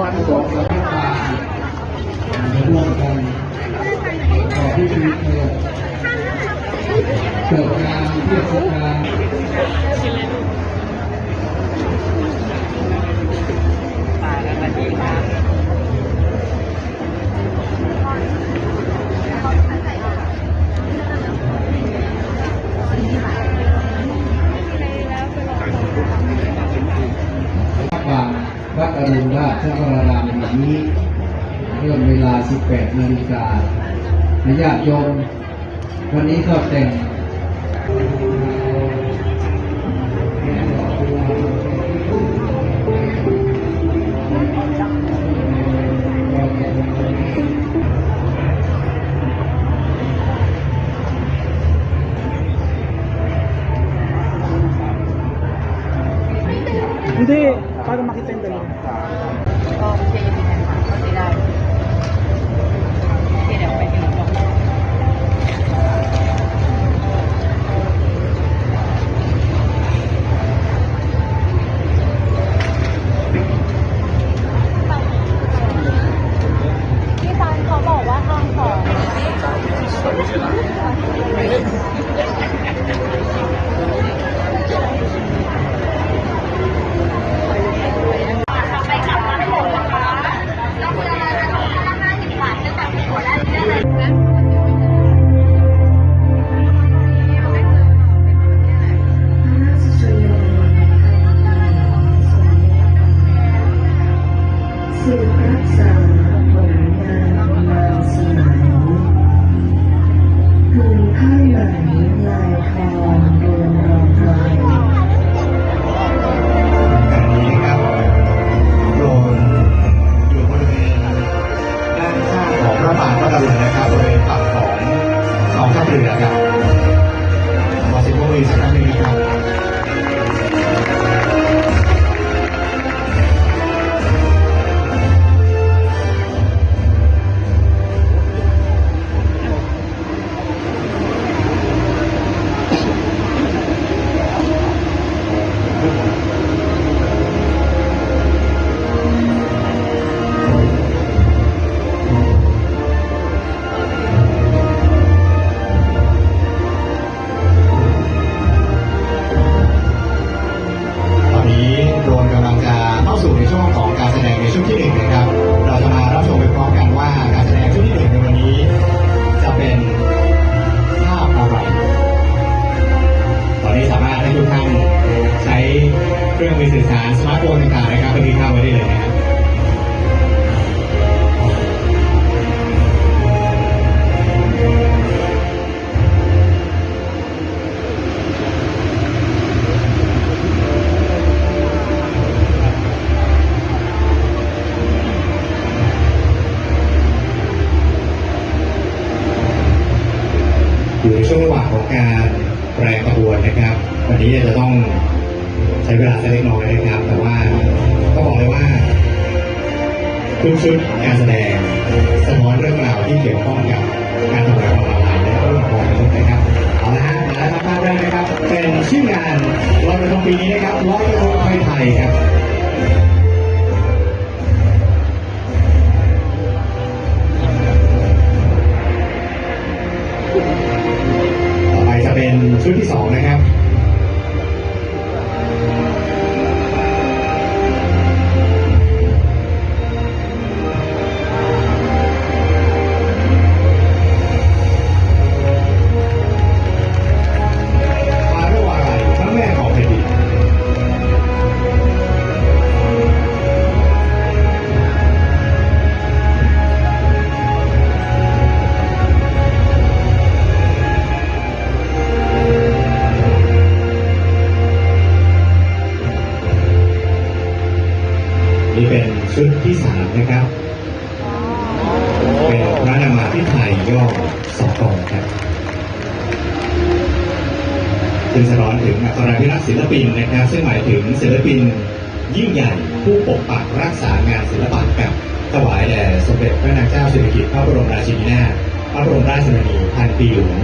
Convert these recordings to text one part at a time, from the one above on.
วันสอง พระวรารามแห่งนี้ เริ่มเวลา 18 นาฬิกาญาติโยม วันนี้ก็แต่ง ไซึ่งสะท้อนถึงอัคราพิรักษ์ศิลปินนะครับซึ่งหมายถึงศิลปินยิ่งใหญ่ผู้ปกปักรักษางานศิลปะกับถวายแด่สมเด็จพระนางเจ้าสิริกิติ์พระบรมราชินีนาถพระบรมราชชนนีพันปีหลวง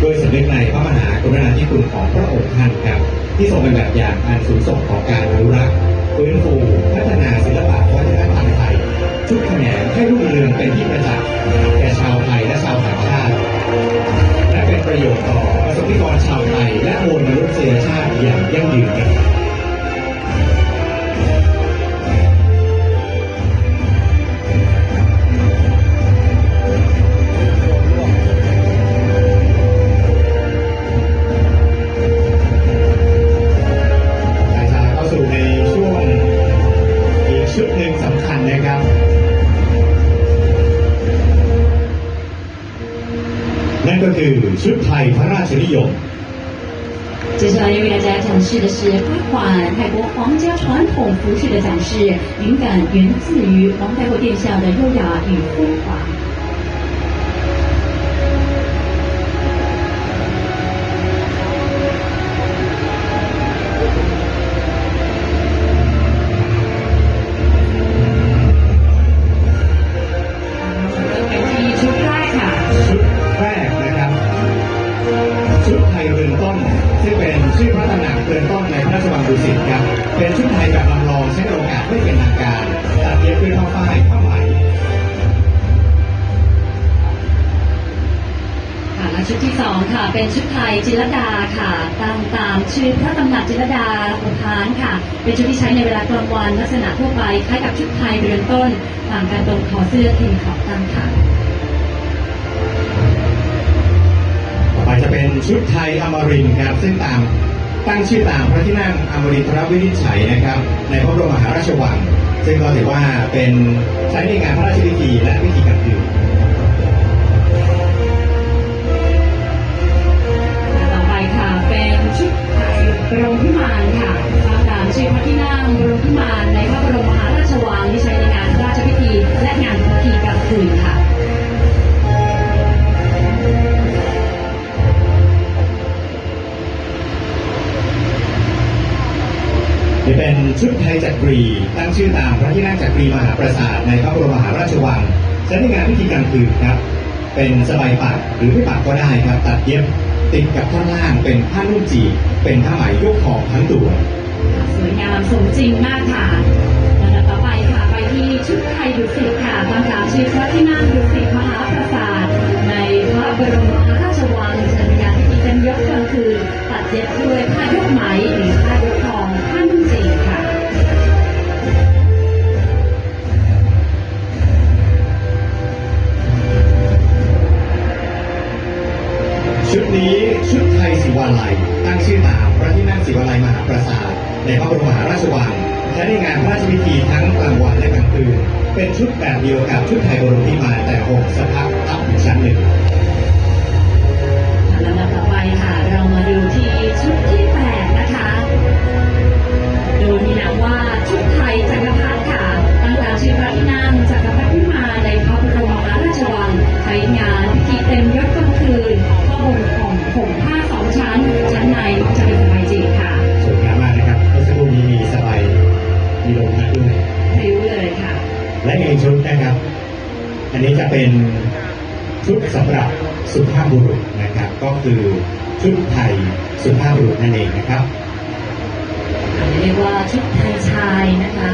โดยสำนึกในพระมหากรุณาธิคุณของพระองค์ท่านครับ ที่ทรงเป็นแบบอย่างอันสูงส่งของการอนุรักษ์ฟื้นฟูพัฒนาศิลปะวัฒนธรรมไทยทุกแขนงให้รุ่งเรืองเป็นที่ประจักษ์แก่ชาวไทยและชาวต่างชาติ ประโยชน์ต่อประสบนิกรชาวไทย และมวลมนุษยชาติอย่างยั่งยืนครับอาเข้าสู่ในช่วงอีกชุดหนึ่งสำคัญนะครับ นั่นก็คือชุดไทยพระราชนิยม 接下来要为大家展示的是八款泰国皇家传统服饰的展示，灵感源自于皇太后殿下的优雅与风华。 เป็นชุดไทยจิรดาค่ะ ตามตามชื่อพระตำหนักจิรดาอุทานค่ะ เป็นชุดที่ใช้ในเวลากลางวันลักษณะทั่วไปคล้ายกับชุดไทยเรือนต้นต่างกันตรงคอเสื้อทีมขอบตั้งค่ะต่อไปจะเป็นชุดไทยอมรินครับซึ่งตามตั้งชื่อตามพระที่นั่งอมรินทรวินิจฉัยนะครับ ในพระบรมมหาราชวัง ซึ่งก็ถือว่าเป็นใช้ในงานพระราชพิธีและพิธีกรรมอื่น ชุดไทยจักรีตั้งชื่อตามพระที่นั่งจักรีมหาปราสาทในพระบรมมหาราชวังใช้ในงานพิธีกลางคืนครับ เป็นสบายปักหรือไม่ปักก็ได้ครับตัดเย็บติดกับท่อนล่างเป็นผ้านุ่มจีบเป็นผ้าไหมยกขอบทั้งตัวสวยงามสมจริงมากค่ะลำดับต่อไปค่ะไปที่ชุดไทยดุสิตค่ะตามตามชื่อพระที่นั่งดุสิตมหาปราสาทในพระบรมมหาราชวังใช้ในงานพิธีกันยกกลางคืนตัดเย็บด้วยผ้ายกไหม ในพระบรมหาราชวังใช้ในงานพระราชพิธีทั้งกลางวันและกลางคืนเป็นชุดแบบเดียวกับชุดไทยโบราณที่มาแต่ห่มสะพักทับอีกชั้นหนึ่งลำดับต่อไปค่ะเรามาดูที่ชุดที่แปด ชุดนะครับ อันนี้จะเป็นชุดสำหรับสุภาพบุรุษนะครับ ก็คือชุดไทยสุภาพบุรุษนั่นเองนะครับเรียกว่าชุดไทยชายนะคะ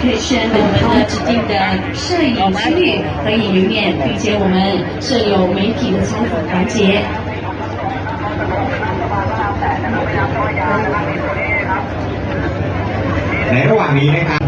可以选我们的指定的摄影区域可以留念，并且我们设有媒体的采访环节。ใระหว่างนี้นะครับ